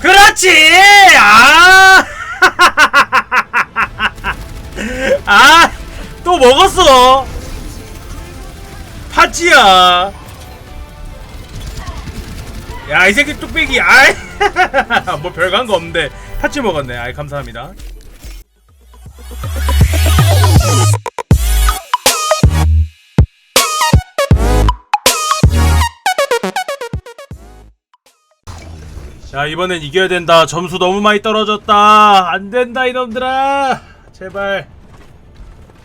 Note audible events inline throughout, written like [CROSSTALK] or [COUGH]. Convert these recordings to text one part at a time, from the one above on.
그렇지! 아! [LAUGHS] 아! 또 먹었어! 파찌야! 야, 이 새끼 뚝배기, 아이! [LAUGHS] 뭐한거 없는데, 파찌 먹었네. 아이, 감사합니다. 야 이번엔 이겨야 된다. 점수 너무 많이 떨어졌다. 안 된다 이놈들아. 제발.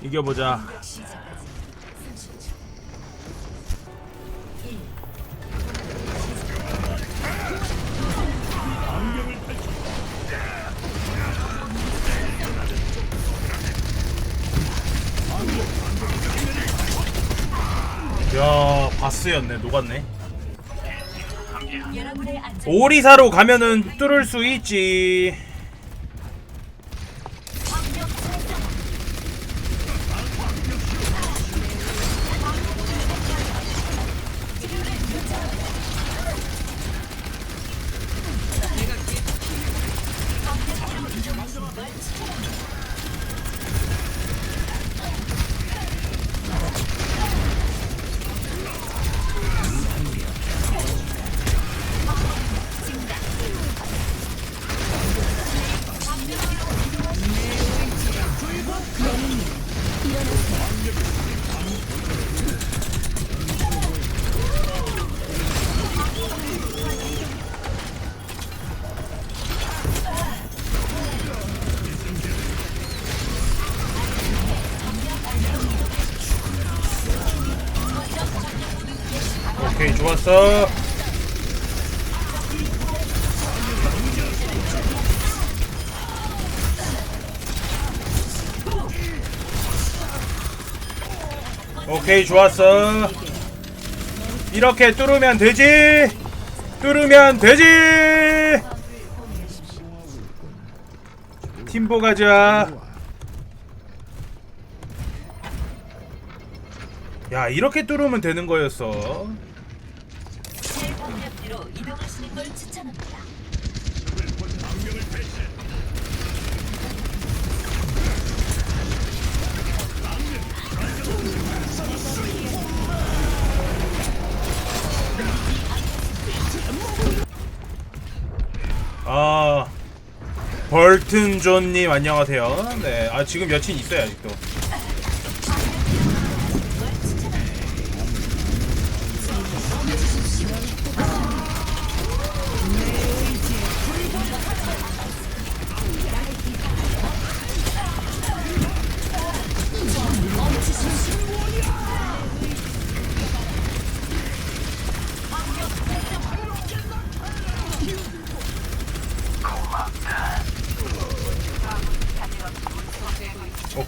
이겨보자. 야 바스였네. 녹았네 오리사로 가면은 뚫을 수 있지 좋았어. 오케이 좋았어. 이렇게 뚫으면 되지? 뚫으면 되지? 팀보 가자. 야 이렇게 뚫으면 되는 거였어 벌튼 존님 안녕하세요. 네, 아 지금 여친 있어요 아직도.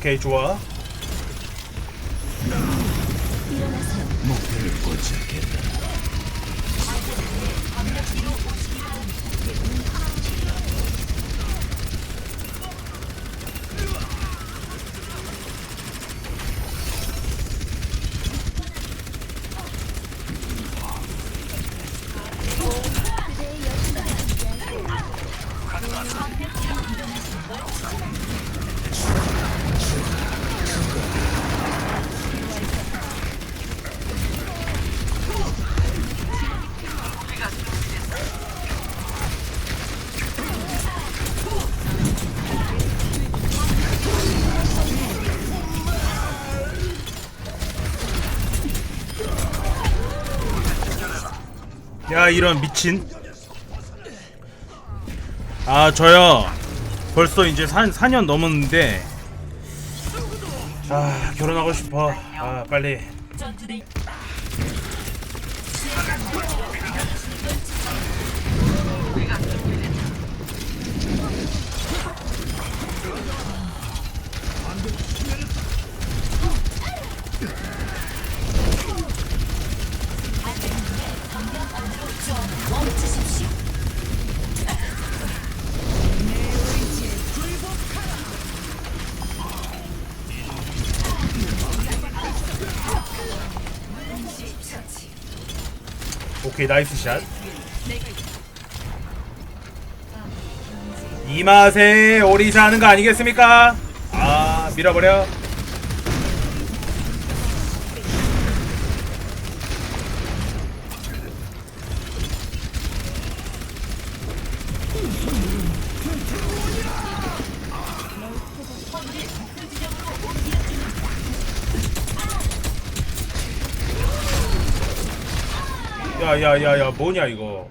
오케이 좋아. 야 이런 미친. 아 저요. 벌써 이제 4, 4년 넘었는데 아 결혼하고 싶어. 아 빨리. 오케이 나이스 샷. 이 맛에 오리사 하는 거 아니겠습니까? 아 밀어버려. 야야야야 뭐냐 이거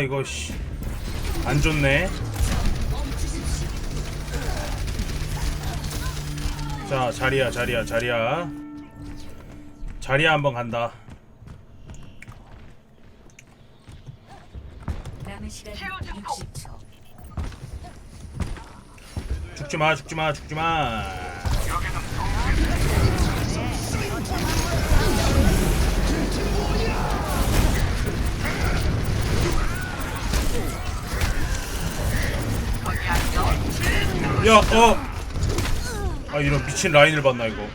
아 이거 씨 안 좋네. 자 자리야 자리야 자리야. 자리야 한번 간다. 남은 시간 60초. 죽지마 죽지마 죽지마 야 어! 아 이런 미친 라인을 봤나 이거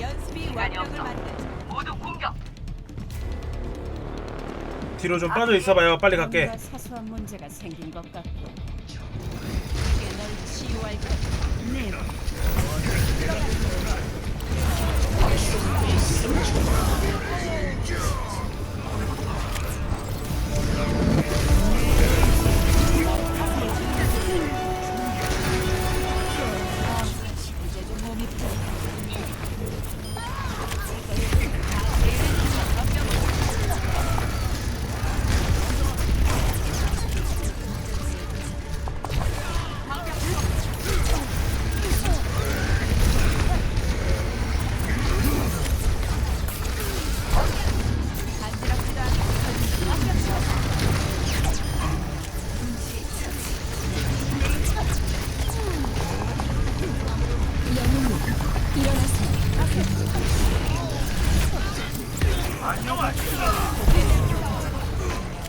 연습이 완벽을 만들죠. 뒤로 좀 빠져 있어봐요 빨리 갈게 뭔가 사소한 문제가 생긴 것 같고 널 치유할 것. 네. 간지럽지도 않고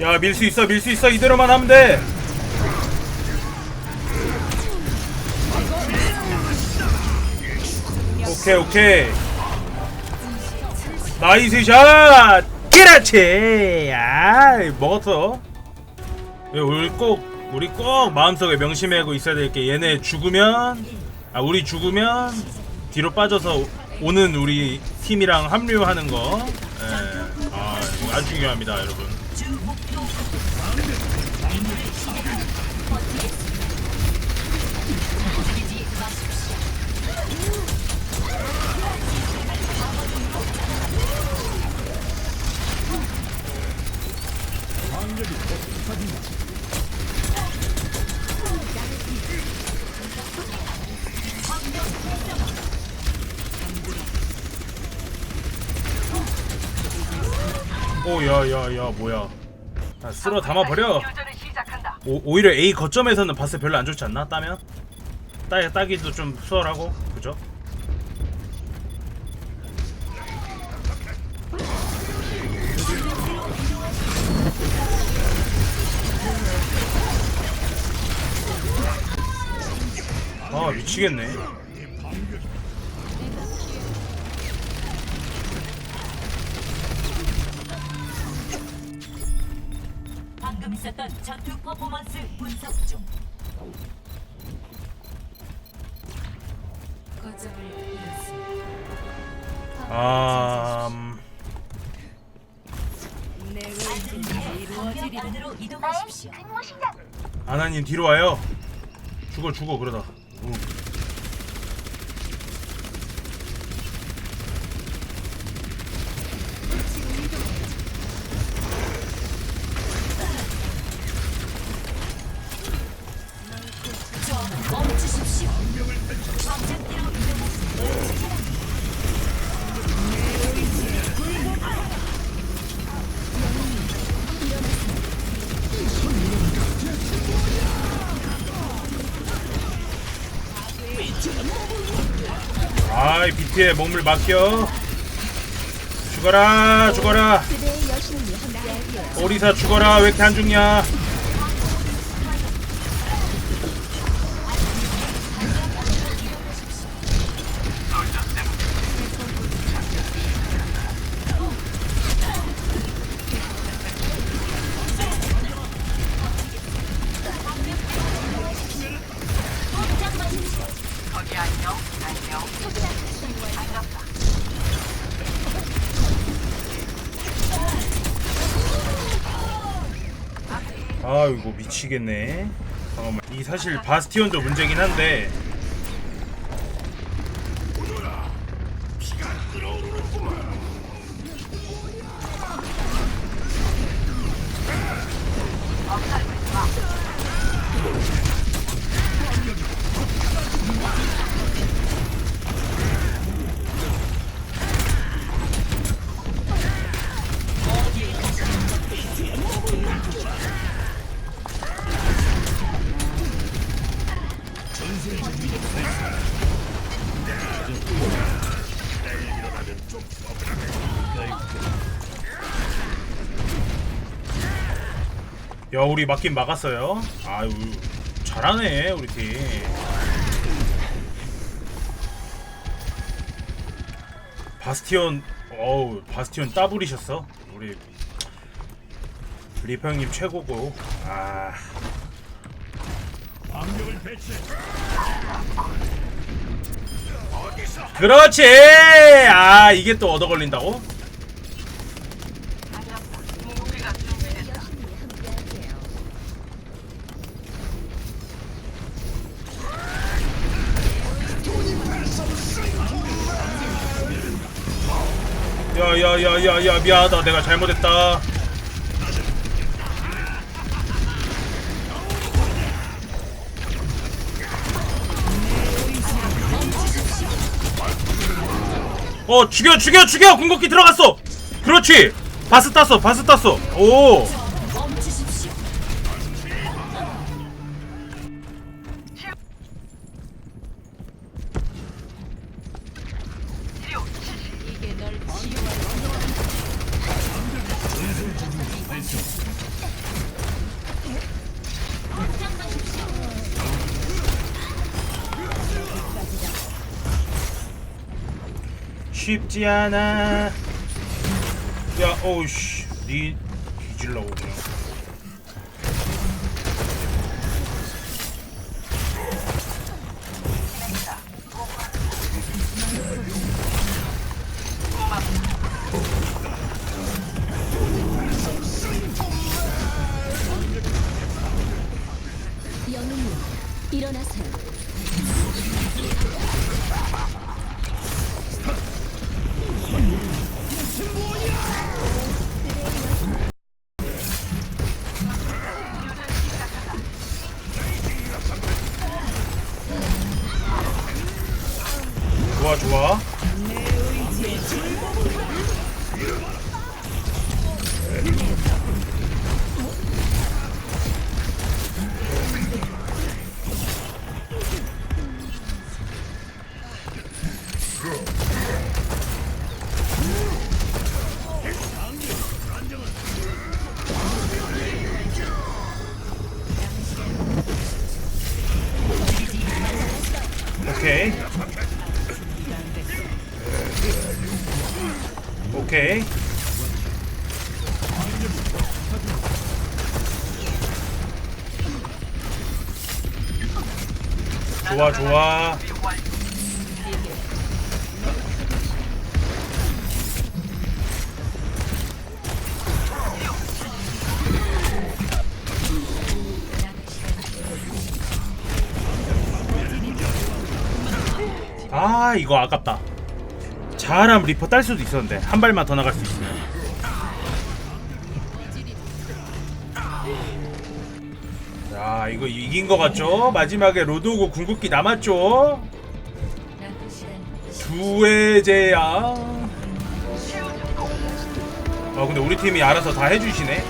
야 밀 수 있어 밀 수 있어. 이대로만 하면 돼. 오케이 오케이. 나이스 샷! 그렇지. 아 먹었어. 우리 꼭 우리 꼭 마음속에 명심하고 있어야 될 게 얘네 죽으면 아 우리 죽으면 뒤로 빠져서 오는 우리 팀이랑 합류하는 거. 예. 아 아주 중요합니다 여러분 오야야야 뭐야 아, 쓸어 담아 버려. 오, 오히려 A 거점에서는 바스 별로 안 좋지 않나? 따면? 따 따기도 좀 수월하고 그죠? 아 미치겠네 퍼포먼스 분석 중. 거점을 잃었습니다. 아 음, 내 의지는 이루어지리라. 안으로 이동하십시오. 아나님 뒤로 와요. 죽어 죽어 그러다. 응. 아이 비트에 몸을 맡겨. 죽어라 죽어라. 오리사 죽어라 왜 이렇게 안 죽냐? 미치겠네. 잠깐만 이 사실 바스티온도 문제긴 한데 야 우리 막긴 막았어요. 아유 잘하네 우리 팀. 바스티온 어우 바스티온 따블이셨어 우리 리퍼 형님 최고고 아 그렇지! 아 이게 또 얻어 걸린다고? 야야야야야 미안하다. 내가 잘못했다 어 죽여 죽여 죽여! 궁극기 들어갔어! 그렇지! 바스 땄어 바스 땄어! 오. 쉽지 않아. 야 어우씨. 니 뒤질라고 그냥 좋아 좋아 좋아. 아 이거 아깝다. 잘하면 리퍼 딸 수도 있었는데 한 발만 더 나갈 수 있어. 이긴 거 같죠? 마지막에 로드오고 궁극기 남았죠? 두해제야 아 근데 우리 팀이 알아서 다 해주시네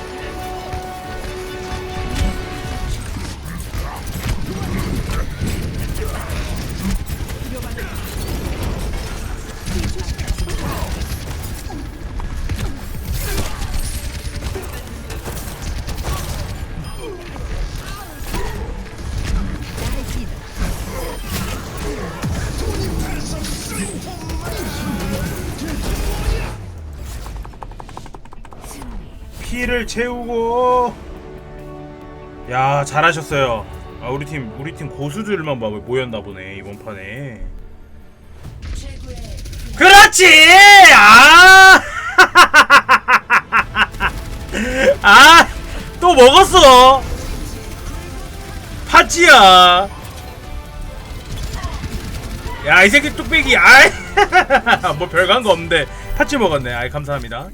피를 채우고 야 잘하셨어요 아 우리 팀 우리 팀 고수들만 봐 모였나 보네 이번 판에 그렇지 아 [LAUGHS] 아, 또 먹었어. 파찌야. 야, 이 새끼 뚝배기. 아이. [LAUGHS] 뭐 별거 한거 없는데 파찌 먹었네. 아이, 감사합니다.